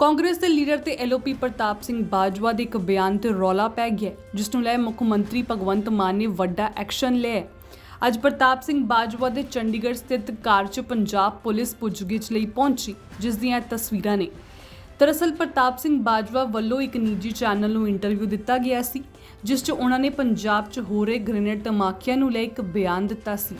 ਕਾਂਗਰਸ ਦੇ ਲੀਡਰ ਤੇ ਐਲਓਪੀ ਪ੍ਰਤਾਪ ਸਿੰਘ ਬਾਜਵਾ ਦੇ ਇੱਕ ਬਿਆਨ ਤੇ ਰੌਲਾ ਪੈ ਗਿਆ ਜਿਸ ਨੂੰ ਲੈ ਮੁੱਖ ਮੰਤਰੀ ਭਗਵੰਤ ਮਾਨ ਨੇ ਵੱਡਾ ਐਕਸ਼ਨ ਲਿਆ ਅੱਜ ਪ੍ਰਤਾਪ ਸਿੰਘ ਬਾਜਵਾ ਦੇ ਚੰਡੀਗੜ੍ਹ ਸਥਿਤ ਕਾਰ 'ਚ ਪੰਜਾਬ ਪੁਲਿਸ ਪੁੱਛਗਿੱਛ ਲਈ ਪਹੁੰਚੀ, ਜਿਸ ਦੀਆਂ ਇਹ ਤਸਵੀਰਾਂ ਨੇ। ਦਰਅਸਲ ਪ੍ਰਤਾਪ ਸਿੰਘ ਬਾਜਵਾ ਵੱਲੋਂ ਇੱਕ ਨਿੱਜੀ ਚੈਨਲ ਨੂੰ ਇੰਟਰਵਿਊ ਦਿੱਤਾ ਗਿਆ ਸੀ, ਜਿਸ 'ਚ ਉਹਨਾਂ ਨੇ ਪੰਜਾਬ 'ਚ ਹੋ ਰਹੇ ਗ੍ਰੇਨੇਡ ਧਮਾਕਿਆਂ ਨੂੰ ਲੈ ਇੱਕ ਬਿਆਨ ਦਿੱਤਾ ਸੀ।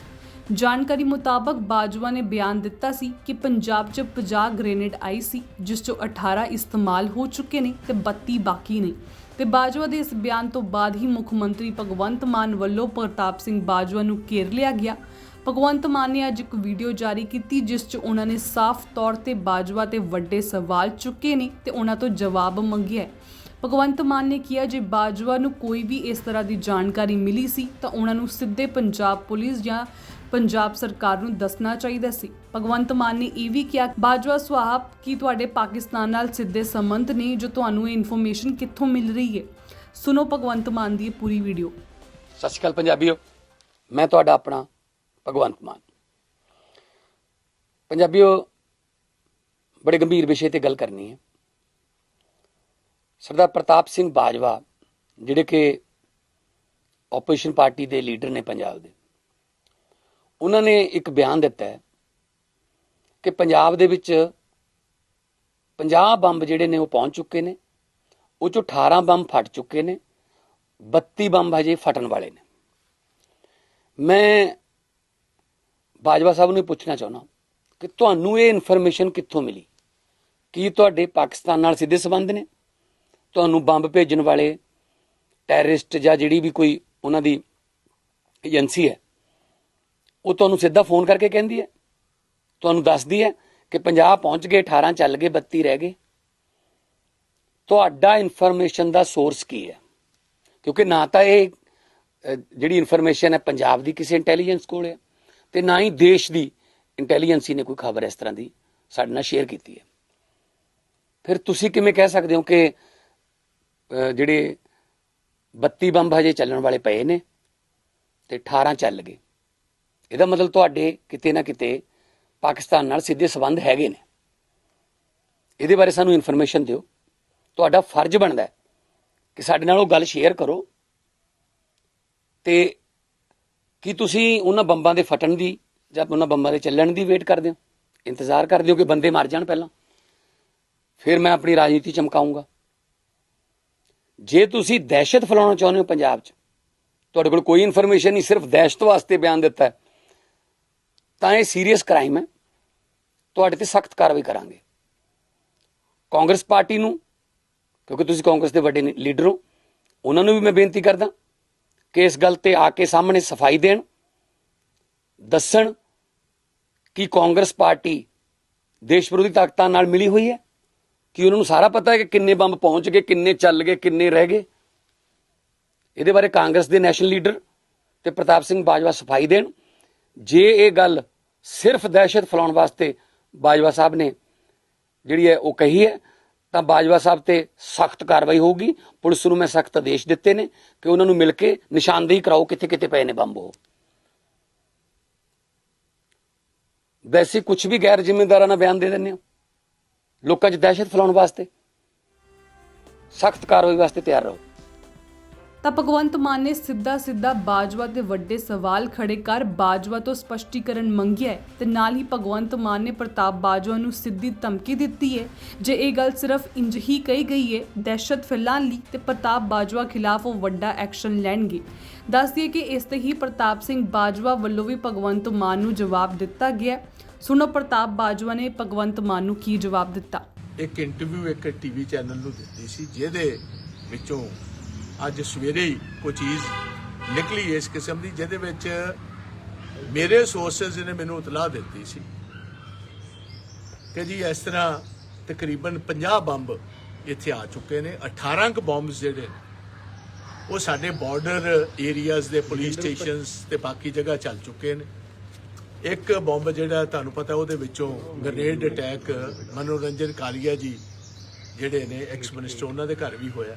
ਜਾਣਕਾਰੀ ਮੁਤਾਬਕ ਬਾਜਵਾ ਨੇ ਬਿਆਨ ਦਿੱਤਾ ਸੀ ਕਿ ਪੰਜਾਬ 'ਚ 50 ਗ੍ਰੇਨੇਡ ਆਈ ਸੀ, ਜਿਸ 'ਚੋਂ 18 ਇਸਤੇਮਾਲ ਹੋ ਚੁੱਕੇ ਨੇ ਤੇ 32 ਬਾਕੀ ਨੇ। ਤੇ ਬਾਜਵਾ ਦੇ ਇਸ ਬਿਆਨ ਤੋਂ ਬਾਅਦ ਹੀ ਮੁੱਖ ਮੰਤਰੀ ਭਗਵੰਤ ਮਾਨ ਵੱਲੋਂ ਪ੍ਰਤਾਪ ਸਿੰਘ ਬਾਜਵਾ ਨੂੰ ਘੇਰ ਲਿਆ ਗਿਆ। ਭਗਵੰਤ ਮਾਨ ਨੇ ਅੱਜ ਇੱਕ ਵੀਡੀਓ ਜਾਰੀ ਕੀਤੀ, ਜਿਸ 'ਚ ਉਹਨਾਂ ਨੇ ਸਾਫ਼ ਤੌਰ ਤੇ ਬਾਜਵਾ ਤੇ ਵੱਡੇ ਸਵਾਲ ਚੁੱਕੇ ਨੇ ਤੇ ਉਹਨਾਂ ਤੋਂ ਜਵਾਬ ਮੰਗਿਆ ਭਗਵੰਤ ਮਾਨ ਨੇ ਕਿਹਾ, ਜੇ ਬਾਜਵਾ ਨੂੰ ਕੋਈ ਵੀ ਇਸ ਤਰ੍ਹਾਂ ਦੀ ਜਾਣਕਾਰੀ ਮਿਲੀ ਸੀ, ਤਾਂ ਉਹਨਾਂ ਨੂੰ ਸਿੱਧੇ ਪੰਜਾਬ ਪੁਲਿਸ ਜਾਂ ਪੰਜਾਬ ਸਰਕਾਰ ਨੂੰ ਦੱਸਣਾ ਚਾਹੀਦਾ ਸੀ। ਭਗਵੰਤ ਮਾਨ ਨੇ ਇਹ ਵੀ ਕਿਹਾ, ਬਾਜਵਾ ਸੁਆਬ ਕੀ ਤੁਹਾਡੇ ਪਾਕਿਸਤਾਨ ਨਾਲ ਸਿੱਧੇ ਸੰਬੰਧ ਨੇ ਜੋ ਤੁਹਾਨੂੰ ਇਹ ਇਨਫੋਰਮੇਸ਼ਨ ਕਿੱਥੋਂ ਮਿਲ ਰਹੀ ਹੈ? ਸੁਣੋ ਭਗਵੰਤ ਮਾਨ ਦੀ ਇਹ ਪੂਰੀ ਵੀਡੀਓ ਸਤਿ ਸ਼੍ਰੀ ਅਕਾਲ ਪੰਜਾਬੀਓ, ਮੈਂ ਤੁਹਾਡਾ ਆਪਣਾ ਭਗਵੰਤ ਮਾਨ। ਪੰਜਾਬੀਓ, ਬੜੇ ਗੰਭੀਰ ਵਿਸ਼ੇ ਤੇ ਗੱਲ ਕਰਨੀ ਹੈ। ਸਰਦਾਰ ਪ੍ਰਤਾਪ ਸਿੰਘ ਬਾਜਵਾ, ਜਿਹੜੇ ਕਿ ਆਪੋਜੀਸ਼ਨ ਪਾਰਟੀ ਦੇ ਲੀਡਰ ਨੇ ਪੰਜਾਬ ਦੇ ਉਹਨਾਂ ਨੇ ਇੱਕ ਬਿਆਨ ਦਿੱਤਾ ਹੈ ਕਿ ਪੰਜਾਬ ਦੇ ਵਿੱਚ 50 ਬੰਬ ਜਿਹੜੇ ਨੇ ਉਹ ਪਹੁੰਚ ਚੁੱਕੇ ਨੇ, ਉਹ ਚੋਂ 18 ਬੰਬ ਫਟ ਚੁੱਕੇ ਨੇ 32 ਬੰਬ ਹਜੇ ਫਟਣ ਵਾਲੇ ਨੇ। ਮੈਂ ਬਾਜਵਾ ਸਾਹਿਬ ਨੂੰ ਇਹ ਪੁੱਛਣਾ ਚਾਹੁੰਦਾ ਕਿ ਤੁਹਾਨੂੰ ਇਹ ਇਨਫੋਰਮੇਸ਼ਨ ਕਿੱਥੋਂ ਮਿਲੀ? ਕੀ ਤੁਹਾਡੇ ਪਾਕਿਸਤਾਨ ਨਾਲ ਸਿੱਧੇ ਸੰਬੰਧ ਨੇ? ਤੁਹਾਨੂੰ ਬੰਬ ਭੇਜਣ ਵਾਲੇ ਟੈਰਰਿਸਟ ਜਾਂ ਜਿਹੜੀ ਵੀ ਕੋਈ ਉਹਨਾਂ ਦੀ ਏਜੰਸੀ ਹੈ ਉਹ ਤੁਹਾਨੂੰ ਸਿੱਧਾ ਫੋਨ ਕਰਕੇ ਕਹਿੰਦੀ ਹੈ। ਤੁਹਾਨੂੰ ਦੱਸਦੀ ਹੈ ਕਿ 50 ਪਹੁੰਚ ਗਏ 18 ਚੱਲ ਗਏ 32 ਰਹਿ ਗਏ ਤੁਹਾਡਾ ਇਨਫੋਰਮੇਸ਼ਨ ਦਾ ਸੋਰਸ ਕੀ ਹੈ? ਕਿਉਂਕਿ ਨਾ ਤਾਂ ਇਹ ਜਿਹੜੀ ਇਨਫੋਰਮੇਸ਼ਨ ਹੈ ਪੰਜਾਬ ਦੀ ਕਿਸੇ ਇੰਟੈਲੀਜੈਂਸ ਕੋਲ ਹੈ ਤੇ ਨਾ ਹੀ ਦੇਸ਼ ਦੀ ਇੰਟੈਲੀਜੈਂਸੀ ਨੇ ਕੋਈ ਖਬਰ ਇਸ ਤਰ੍ਹਾਂ ਦੀ ਸਾਡੇ ਨਾਲ ਸ਼ੇਅਰ ਕੀਤੀ ਹੈ। ਫਿਰ ਤੁਸੀਂ ਕਿਵੇਂ ਕਹਿ ਸਕਦੇ ਹੋ ਕਿ ਜਿਹੜੇ 32 ਬੰਬ ਹਜੇ ਚੱਲਣ ਵਾਲੇ ਪਏ ਨੇ ਤੇ 18 ਚੱਲ ਗਏ। ਇਹਦਾ ਮਤਲਬ ਤੁਹਾਡੇ ਕਿਤੇ ਨਾ ਕਿਤੇ ਪਾਕਿਸਤਾਨ ਨਾਲ ਸਿੱਧੇ ਸਬੰਧ ਹੈਗੇ ਨੇ। ਇਹਦੇ ਬਾਰੇ ਸਾਨੂੰ ਇਨਫੋਰਮੇਸ਼ਨ ਦਿਓ। ਤੁਹਾਡਾ ਫਰਜ਼ ਬਣਦਾ ਕਿ ਸਾਡੇ ਨਾਲ ਉਹ ਗੱਲ ਸ਼ੇਅਰ ਕਰੋ। ਤੇ ਕੀ ਤੁਸੀਂ ਉਹਨਾਂ ਬੰਬਾਂ ਦੇ ਫਟਣ ਦੀ ਜਾਂ ਉਹਨਾਂ ਬੰਬਾਂ ਦੇ ਚੱਲਣ ਦੀ ਵੇਟ ਕਰਦੇ ਹੋ? ਇੰਤਜ਼ਾਰ ਕਰਦੇ ਹੋ ਕਿ ਬੰਦੇ ਮਰ ਜਾਣ ਪਹਿਲਾਂ? ਫਿਰ ਮੈਂ ਆਪਣੀ ਰਾਜਨੀਤੀ ਚਮਕਾਉਂਗਾ। ਜੇ ਤੁਸੀਂ ਦਹਿਸ਼ਤ ਫੈਲਾਉਣਾ ਚਾਹੁੰਦੇ ਹੋ ਪੰਜਾਬ 'ਚ ਤੁਹਾਡੇ ਕੋਲ ਕੋਈ ਇਨਫੋਰਮੇਸ਼ਨ ਨਹੀਂ ਸਿਰਫ ਦਹਿਸ਼ਤ ਵਾਸਤੇ ਬਿਆਨ ਦਿੱਤਾ ਹੈ, ਤਾਂ ਇਹ ਸੀਰੀਅਸ ਕ੍ਰਾਈਮ ਹੈ। ਤੁਹਾਡੇ ਤੇ ਸਖਤ ਕਾਰਵਾਈ ਕਰਾਂਗੇ। ਕਾਂਗਰਸ ਪਾਰਟੀ ਨੂੰ, ਕਿਉਂਕਿ ਤੁਸੀਂ ਕਾਂਗਰਸ ਦੇ ਵੱਡੇ ਲੀਡਰ ਹੋ, ਉਹਨਾਂ ਨੂੰ ਵੀ ਮੈਂ ਬੇਨਤੀ ਕਰਦਾ ਕਿ ਇਸ ਗੱਲ ਤੇ ਆ ਕੇ ਸਾਹਮਣੇ ਸਫ਼ਾਈ ਦੇਣ, ਦੱਸਣ ਕਿ ਕਾਂਗਰਸ ਪਾਰਟੀ ਦੇਸ਼ ਵਿਰੋਧੀ ਤਾਕਤਾਂ ਨਾਲ ਮਿਲੀ ਹੋਈ ਹੈ, ਕਿ ਉਹਨਾਂ ਨੂੰ ਸਾਰਾ ਪਤਾ ਹੈ ਕਿ ਕਿੰਨੇ ਬੰਬ ਪਹੁੰਚ ਗਏ, ਕਿੰਨੇ ਚੱਲ ਗਏ, ਕਿੰਨੇ ਰਹਿ ਗਏ। ਇਹਦੇ ਬਾਰੇ ਕਾਂਗਰਸ ਦੇ ਨੈਸ਼ਨਲ ਲੀਡਰ ਤੇ ਪ੍ਰਤਾਪ ਸਿੰਘ ਬਾਜਵਾ ਸਫ਼ਾਈ ਦੇਣ ਜੇ ਇਹ ਗੱਲ ਸਿਰਫ ਦਹਿਸ਼ਤ ਫੈਲਾਉਣ ਵਾਸਤੇ ਬਾਜਵਾ ਸਾਹਿਬ ਨੇ ਜਿਹੜੀ ਹੈ ਉਹ ਕਹੀ ਹੈ, ਤਾਂ ਬਾਜਵਾ ਸਾਹਿਬ ਤੇ ਸਖਤ ਕਾਰਵਾਈ ਹੋਊਗੀ। ਪੁਲਿਸ ਨੂੰ ਮੈਂ ਸਖਤ ਆਦੇਸ਼ ਦਿੱਤੇ ਨੇ ਕਿ ਉਹਨਾਂ ਨੂੰ ਮਿਲ ਕੇ ਨਿਸ਼ਾਨਦੇਹੀ ਕਰਾਓ ਕਿੱਥੇ ਕਿੱਥੇ ਪਏ ਨੇ ਬੰਬ ਉਹ। ਵੈਸੇ ਕੁਝ ਵੀ ਗੈਰ ਜ਼ਿੰਮੇਦਾਰਾਂ ਨਾਲ ਬਿਆਨ ਦੇ ਦਿੰਦੇ ਹੋ? ਲੋਕਾਂ 'ਚ ਦਹਿਸ਼ਤ ਫੈਲਾਉਣ ਵਾਸਤੇ? ਸਖਤ ਕਾਰਵਾਈ ਵਾਸਤੇ ਤਿਆਰ ਰਹੋ। ਤਾਂ ਭਗਵੰਤ ਮਾਨ ਨੇ ਸਿੱਧਾ ਸਿੱਧਾ ਬਾਜਵਾ ਤੇ ਵੱਡੇ ਸਵਾਲ ਖੜੇ ਕਰ ਬਾਜਵਾ ਤੋਂ ਸਪਸ਼ਟੀਕਰਨ ਮੰਗਿਆ ਹੈ ਤੇ ਨਾਲ ਹੀ ਭਗਵੰਤ ਮਾਨ ਨੇ ਪ੍ਰਤਾਪ ਬਾਜਵਾ ਨੂੰ ਸਿੱਧੀ ਧਮਕੀ ਦਿੱਤੀ ਹੈ। ਜੇ ਇਹ ਗੱਲ ਸਿਰਫ ਇੰਜ ਹੀ ਕਹੀ ਗਈ ਹੈ, ਦਹਿਸ਼ਤ ਫੈਲਾਉਣ ਲਈ ਤੇ ਪ੍ਰਤਾਪ ਬਾਜਵਾ ਖਿਲਾਫ ਉਹ ਵੱਡਾ ਐਕਸ਼ਨ ਲੈਣਗੇ। ਦੱਸ ਦਈਏ ਕਿ ਇਸ ਤੇ ਹੀ ਪ੍ਰਤਾਪ ਸਿੰਘ ਬਾਜਵਾ ਵੱਲੋਂ ਵੀ ਭਗਵੰਤ ਮਾਨ ਨੂੰ ਜਵਾਬ ਦਿੱਤਾ ਗਿਆ ਸੁਣੋ ਪ੍ਰਤਾਪ ਬਾਜਵਾ ਨੇ ਭਗਵੰਤ ਮਾਨ ਨੂੰ ਕੀ ਜਵਾਬ ਦਿੱਤਾ? ਇੱਕ ਇੰਟਰਵਿਊ ਇੱਕ ਟੀਵੀ ਚੈਨਲ ਨੂੰ ਦਿੱਤੀ ਸੀ, ਜਿਹਦੇ ਵਿੱਚੋਂ ਅੱਜ ਸਵੇਰੇ ਹੀ ਕੋਈ ਚੀਜ਼ ਨਿਕਲੀ ਇਸ ਕਿਸਮ ਦੀ ਜਿਹਦੇ ਵਿੱਚ ਮੇਰੇ ਸੋਰਸਸ ਨੇ ਮੈਨੂੰ ਇਤਲਾਹ ਦਿੱਤੀ ਸੀ ਕਿ ਜੀ ਇਸ ਤਰ੍ਹਾਂ ਤਕਰੀਬਨ 50 ਬੰਬ ਇੱਥੇ ਆ ਚੁੱਕੇ ਨੇ 18 ਕ ਬੰਬਸ ਜਿਹੜੇ ਉਹ ਸਾਡੇ ਬਾਰਡਰ ਏਰੀਆਜ਼ ਦੇ ਪੁਲਿਸ ਸਟੇਸ਼ਨਸ ਤੇ ਬਾਕੀ ਜਗ੍ਹਾ ਚੱਲ ਚੁੱਕੇ ਨੇ। ਇੱਕ ਬੰਬ ਜਿਹੜਾ ਤੁਹਾਨੂੰ ਪਤਾ ਉਹਦੇ ਵਿੱਚੋਂ ਗ੍ਰੇਨੇਡ ਅਟੈਕ ਮਨੋਰੰਜਨ ਕਾਲੀਆ ਜੀ ਜਿਹੜੇ ਨੇ ਐਕਸ ਮਿਨਿਸਟਰ ਉਹਨਾਂ ਦੇ ਘਰ ਵੀ ਹੋਇਆ।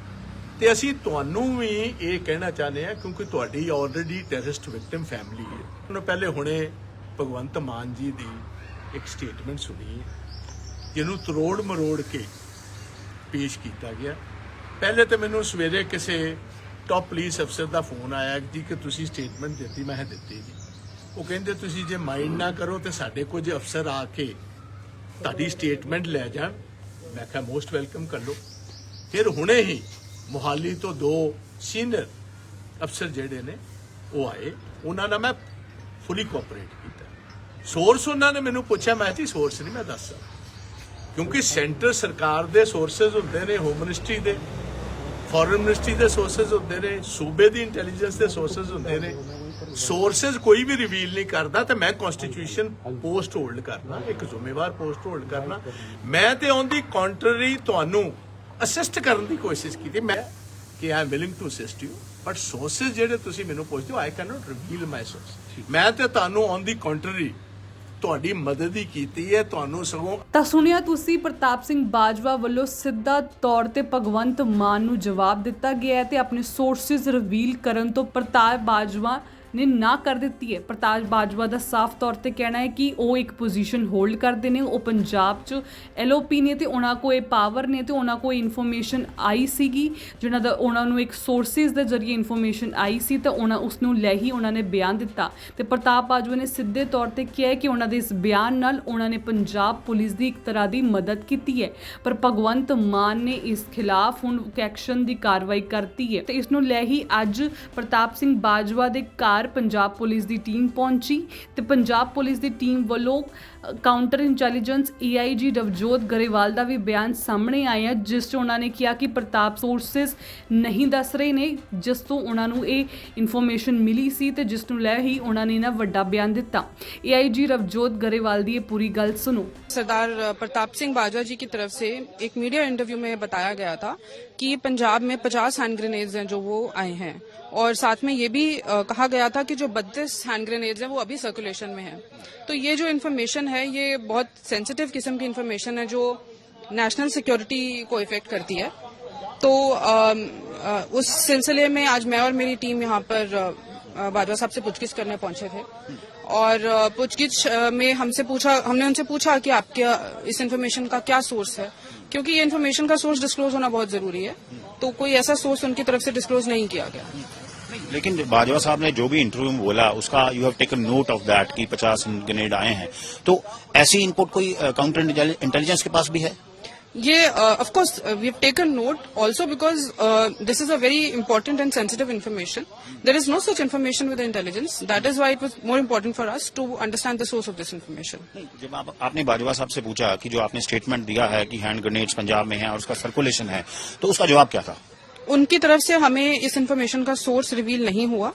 ਤੇ ਅਸੀਂ ਤੁਹਾਨੂੰ ਵੀ ਇਹ ਕਹਿਣਾ ਚਾਹੁੰਦੇ ਹਾਂ ਕਿਉਂਕਿ ਤੁਹਾਡੀ ਆਲਰੇਡੀ ਟੈਰਰਿਸਟ ਵਿਕਟਿਮ ਫੈਮਿਲੀ ਹੈ। ਉਹਨੂੰ ਪਹਿਲੇ ਹੁਣੇ ਭਗਵੰਤ ਮਾਨ ਜੀ ਦੀ ਇੱਕ ਸਟੇਟਮੈਂਟ ਸੁਣੀ ਜਿਹਨੂੰ ਤਰੋੜ ਮਰੋੜ ਕੇ ਪੇਸ਼ ਕੀਤਾ ਗਿਆ। ਪਹਿਲੇ ਤੇ ਮੈਨੂੰ ਸਵੇਰੇ ਕਿਸੇ ਟਾਪ ਪੁਲਿਸ ਅਫਸਰ ਦਾ ਫੋਨ ਆਇਆ ਜੀ ਕਿ ਤੁਸੀਂ ਸਟੇਟਮੈਂਟ ਦਿੱਤੀ, ਮੈਂ ਦਿੱਤੀ ਜੀ ਉਹ ਕਹਿੰਦੇ, ਤੁਸੀਂ ਜੇ ਮਾਈਂਡ ਨਾ ਕਰੋ ਤੇ ਸਾਡੇ ਕੁਝ ਅਫਸਰ ਆ ਕੇ ਤੁਹਾਡੀ ਸਟੇਟਮੈਂਟ ਲੈ ਜਾਣ। ਮੈਂ ਕਿਹਾ ਮੋਸਟ ਵੈਲਕਮ ਕਰ ਲਓ। ਫਿਰ ਹੁਣੇ ਹੀ ਮੁਹਾਲੀ ਤੋਂ ਦੋ ਸੀਨੀਅਰ ਅਫਸਰ ਜਿਹੜੇ ਨੇ, ਉਹ ਆਏ। ਉਹਨਾਂ ਨਾਲ ਮੈਂ ਫੁੱਲੀ ਕੋਆਪਰੇਟ ਕੀਤਾ। ਸੋਰਸ ਉਹਨਾਂ ਨੇ ਮੈਨੂੰ ਪੁੱਛਿਆ, ਮੈਂ ਜੀ ਸੋਰਸ ਨਹੀਂ, ਮੈਂ ਦੱਸ ਸਕਦਾ। ਕਿਉਂਕਿ ਸੈਂਟਰ ਸਰਕਾਰ ਦੇ ਸੋਰਸਸ ਹੁੰਦੇ ਨੇ ਹੋਮ ਮਿਨਿਸਟਰੀ ਦੇ ਫੋਰਨ ਮਿਨਿਸਟਰੀ ਦੇ ਸੋਰਸਸ ਹੁੰਦੇ ਨੇ, ਸੂਬੇ ਦੀ ਇੰਟੈਲੀਜੈਂਸ ਦੇ ਸੋਰਸਸ ਹੁੰਦੇ ਨੇ। ਸੋਰਸਸ ਕੋਈ ਵੀ ਰਿਵੀਲ ਨਹੀਂ ਕਰਦਾ ਤੇ ਮੈਂ ਕਨਸਟੀਟਿਊਸ਼ਨ ਪੋਸਟ ਹੋਲਡ ਕਰਨਾ, ਇੱਕ ਜ਼ਿੰਮੇਵਾਰ ਪੋਸਟ ਹੋਲਡ ਕਰਨਾ। ਮੈਂ ਤੇ ਔਨ ਦੀ ਕੰਟਰਰੀ ਤੁਹਾਨੂੰ ਅਸਿਸਟ ਕਰਨ ਦੀ ਕੋਸ਼ਿਸ਼ ਕੀਤੀ। ਮੈਂ ਕਿ I am willing to assist you but sources ਜਿਹੜੇ ਤੁਸੀਂ ਮੈਨੂੰ ਪੁੱਛਦੇ ਹੋ I can not reveal my source ਮੈਂ ਤੇ ਤੁਹਾਨੂੰ ਔਨ ਦੀ ਕੰਟਰਰੀ ਤੁਹਾਡੀ ਮਦਦ ਹੀ ਕੀਤੀ ਹੈ ਤੁਹਾਨੂੰ ਸਗੋਂ ਤਾਂ ਸੁਣਿਆ ਤੁਸੀਂ ਪ੍ਰਤਾਪ ਸਿੰਘ ਬਾਜਵਾ ਵੱਲੋਂ ਸਿੱਧਾ ਤੌਰ ਤੇ ਭਗਵੰਤ ਮਾਨ ਨੂੰ ਜਵਾਬ ਦਿੱਤਾ ਗਿਆ ਹੈ ਤੇ ਆਪਣੇ ਸੋਰਸਸ ਰਿਵੀਲ ਕਰਨ ਤੋਂ ਪ੍ਰਤਾਪ ਬਾਜਵਾ ਨੇ ਨਾ ਕਰ ਦਿੱਤੀ ਹੈ। ਪ੍ਰਤਾਪ ਬਾਜਵਾ ਦਾ ਸਾਫ਼ ਤੌਰ ਤੇ ਕਹਿਣਾ ਹੈ ਕਿ ਉਹ ਇੱਕ ਪੋਜੀਸ਼ਨ ਹੋਲਡ ਕਰਦੇ ਨੇ। ਉਹ ਪੰਜਾਬ 'ਚ ਐਲਓਪੀ ਨੇ ਤੇ ਉਹਨਾਂ ਕੋਲ ਇਹ ਪਾਵਰ ਨੇ ਤੇ ਉਹਨਾਂ ਕੋਲ ਇਨਫੋਰਮੇਸ਼ਨ ਆਈ ਸੀਗੀ। ਜਿਹਨਾਂ ਦਾ ਉਹਨਾਂ ਨੂੰ ਇੱਕ ਸੋਰਸਿਸ ਦੇ ਜ਼ਰੀਏ ਇਨਫੋਰਮੇਸ਼ਨ ਆਈ ਸੀ ਤਾਂ ਉਹਨਾਂ ਉਸ ਨੂੰ ਲੈ ਹੀ ਉਹਨਾਂ ਨੇ ਬਿਆਨ ਦਿੱਤਾ। ਤੇ ਪ੍ਰਤਾਪ ਬਾਜਵਾ ਨੇ ਸਿੱਧੇ ਤੌਰ ਤੇ ਕਿਹਾ ਕਿ ਉਹਨਾਂ ਦੇ ਇਸ ਬਿਆਨ ਨਾਲ ਉਹਨਾਂ ਨੇ ਪੰਜਾਬ ਪੁਲਿਸ ਦੀ ਇੱਕ ਤਰ੍ਹਾਂ ਦੀ ਮਦਦ ਕੀਤੀ ਹੈ। ਪਰ ਭਗਵੰਤ ਮਾਨ ਨੇ ਇਸ ਖਿਲਾਫ ਹੁਣ ਐਕਸ਼ਨ ਦੀ ਕਾਰਵਾਈ ਕਰਤੀ ਹੈ। ਤੇ ਇਸ ਨੂੰ ਲੈ ਹੀ ਅੱਜ ਪ੍ਰਤਾਪ ਸਿੰਘ ਬਾਜਵਾ ਦੇ ਘਰ ਪੰਜਾਬ ਪੁਲਿਸ ਦੀ ਟੀਮ ਪਹੁੰਚੀ ਤੇ ਪੰਜਾਬ ਪੁਲਿਸ ਦੀ ਟੀਮ ਵੱਲੋਂ counter intelligence AIG Navjot Grewal ਦਾ ਵੀ ਬਿਆਨ ਸਾਹਮਣੇ ਆਇਆ ਜਿਸ 'ਚ ਉਹਨਾਂ ਨੇ ਕਿਹਾ ਕਿ ਪ੍ਰਤਾਪ ਸੋਰਸਸ ਨਹੀਂ ਦੱਸ ਰਹੇ ਨੇ ਜਿਸ ਤੋਂ ਉਹਨਾਂ ਨੂੰ ਇਹ ਇਨਫੋਰਮੇਸ਼ਨ ਮਿਲੀ ਸੀ ਤੇ ਜਿਸ ਨੂੰ ਲੈ ਹੀ ਉਹਨਾਂ ਨੇ ਨਾ ਵੱਡਾ ਬਿਆਨ ਦਿੱਤਾ ਏਆਈਜੀ ਨਵਜੋਤ ਗਰੇਵਾਲ ਦੀ ਇਹ ਪੂਰੀ ਗੱਲ ਸੁਣੋ सरदार प्रताप सिंह बाजवा जी की तरफ से एक मीडिया इंटरव्यू में बताया गया था कि पंजाब में 50 हैंड ग्रेनेड्स हैं जो वो आए हैं और साथ में ये भी अ, कहा गया था कि जो 32 हैंड ग्रेनेड्स हैं वो अभी सर्कुलेशन में है तो ये जो इन्फॉर्मेशन है ये बहुत सेंसिटिव किस्म की इन्फॉर्मेशन है जो नेशनल सिक्योरिटी को इफ़ेक्ट करती है। तो अम, अ, उस सिलसिले में आज मैं और मेरी टीम यहाँ पर बाजवा साहब से पूछगिछ करने पहुँचे थे। और पूछगिछ में हमसे पूछा हमने उनसे पूछा कि आपके इस इन्फॉर्मेशन का क्या सोर्स है? क्योंकि ये इन्फॉर्मेशन का सोर्स डिस्क्लोज होना बहुत ज़रूरी है। तो कोई ऐसा सोर्स उनकी तरफ़ से डिस्क्लोज नहीं किया गया। लेकिन बाजवा साहब ने जो भी इंटरव्यू में बोला उसका you have taken note of that कि 50 ग्रेनेड आए हैं। तो ऐसी इनपुट कोई काउंटर इंटेलिजेंस के पास भी है? ये of course we have taken note also because this is a very important and sensitive information there is no such information with intelligence that is why it was more important for us to understand the source of this information जब आप, आपने बाजवा साहब से पूछा कि जो आपने statement दिया है कि हैंड ग्रेनेड्स पंजाब में है और उसका सर्कुलेशन है तो उसका जवाब क्या था? उनकी तरफ़ से हमें इस इन्फॉर्मेशन का सोर्स रिवील नहीं हुआ।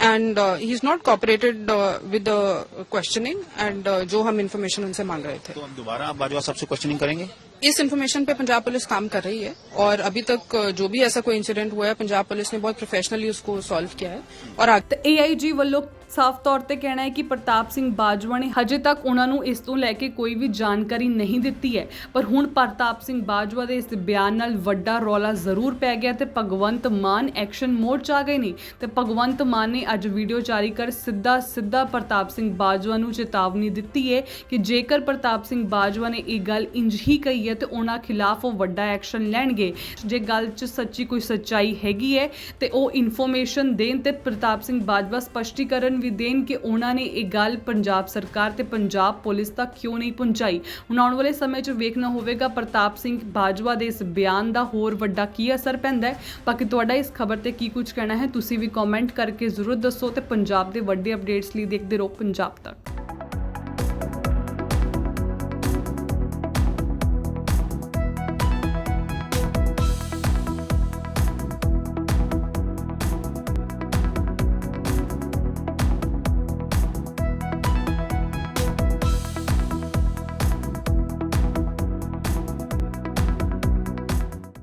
And he is not cooperated with questioning and जो हम इन्फॉर्मेशन उनसे मांग रहे थे। तो हम दोबारा बाजवा क्वेश्चनिंग करेंगे? इस इन्फॉर्मेशन पे पंजाब पुलिस काम कर रही है और अभी तक uh, जो भी ऐसा कोई इंसिडेंट हुआ है पंजाब पुलिस ने बहुत प्रोफेशनली उसको सॉल्व किया है। और ए आई जी वालों ਸਾਫ਼ ਤੌਰ ਤੇ ਕਹਿਣਾ ਹੈ ਕਿ ਪ੍ਰਤਾਪ ਸਿੰਘ ਬਾਜਵਾ ਨੇ ਹਜੇ ਤੱਕ ਉਹਨਾਂ ਨੂੰ ਇਸ ਤੋਂ ਲੈ ਕੇ ਕੋਈ ਵੀ ਜਾਣਕਾਰੀ ਨਹੀਂ ਦਿੱਤੀ ਹੈ। ਪਰ ਹੁਣ ਪ੍ਰਤਾਪ ਸਿੰਘ ਬਾਜਵਾ ਦੇ ਇਸ ਬਿਆਨ ਨਾਲ ਵੱਡਾ ਰੌਲਾ ਜ਼ਰੂਰ ਪੈ ਗਿਆ ਤੇ ਭਗਵੰਤ ਮਾਨ ਐਕਸ਼ਨ ਮੋਡ 'ਚ ਆ ਗਏ ਨੇ ਤੇ ਭਗਵੰਤ ਮਾਨ ਨੇ ਅੱਜ ਵੀਡੀਓ ਜਾਰੀ ਕਰ ਸਿੱਧਾ ਸਿੱਧਾ ਪ੍ਰਤਾਪ ਸਿੰਘ ਬਾਜਵਾ ਨੂੰ ਚੇਤਾਵਨੀ ਦਿੱਤੀ ਹੈ ਕਿ ਜੇਕਰ ਪ੍ਰਤਾਪ ਸਿੰਘ ਬਾਜਵਾ ਨੇ ਇਹ ਗੱਲ ਇੰਜ ਹੀ ਕਹੀ ਹੈ ਤੇ ਉਹਨਾਂ ਖਿਲਾਫ ਉਹ ਵੱਡਾ ਐਕਸ਼ਨ ਲੈਣਗੇ। ਜੇ ਗੱਲ 'ਚ ਸੱਚੀ ਕੋਈ ਸੱਚਾਈ ਹੈਗੀ ਹੈ ਤੇ ਉਹ ਇਨਫੋਰਮੇਸ਼ਨ ਦੇਣ ਤੇ ਪ੍ਰਤਾਪ ਸਿੰਘ ਬਾਜਵਾ ਸਪਸ਼ਟੀਕਰਨ ਵੀ ਦੇਣ ਕਿ ਉਹਨਾਂ ਨੇ ਇਹ ਗੱਲ ਪੰਜਾਬ ਸਰਕਾਰ ਤੇ ਪੰਜਾਬ ਪੁਲਿਸ ਤੱਕ ਕਿਉਂ ਨਹੀਂ ਪਹੁੰਚਾਈ? ਹੁਣ ਆਉਣ ਵਾਲੇ ਸਮੇਂ 'ਚ ਵੇਖਣਾ ਹੋਵੇਗਾ, ਪ੍ਰਤਾਪ ਸਿੰਘ ਬਾਜਵਾ ਦੇ ਇਸ ਬਿਆਨ ਦਾ ਹੋਰ ਵੱਡਾ ਕੀ ਅਸਰ ਪੈਂਦਾ ਹੈ? ਬਾਕੀ ਤੁਹਾਡਾ ਇਸ ਖਬਰ ਤੇ ਕੀ ਕੁਝ ਕਹਿਣਾ ਹੈ, ਤੁਸੀਂ ਵੀ ਕਮੈਂਟ ਕਰਕੇ ਜ਼ਰੂਰ ਦੱਸੋ ਤੇ ਪੰਜਾਬ ਦੇ ਵੱਡੇ ਅਪਡੇਟਸ ਲਈ ਦੇਖਦੇ ਰਹੋ ਪੰਜਾਬ ਤੱਕ।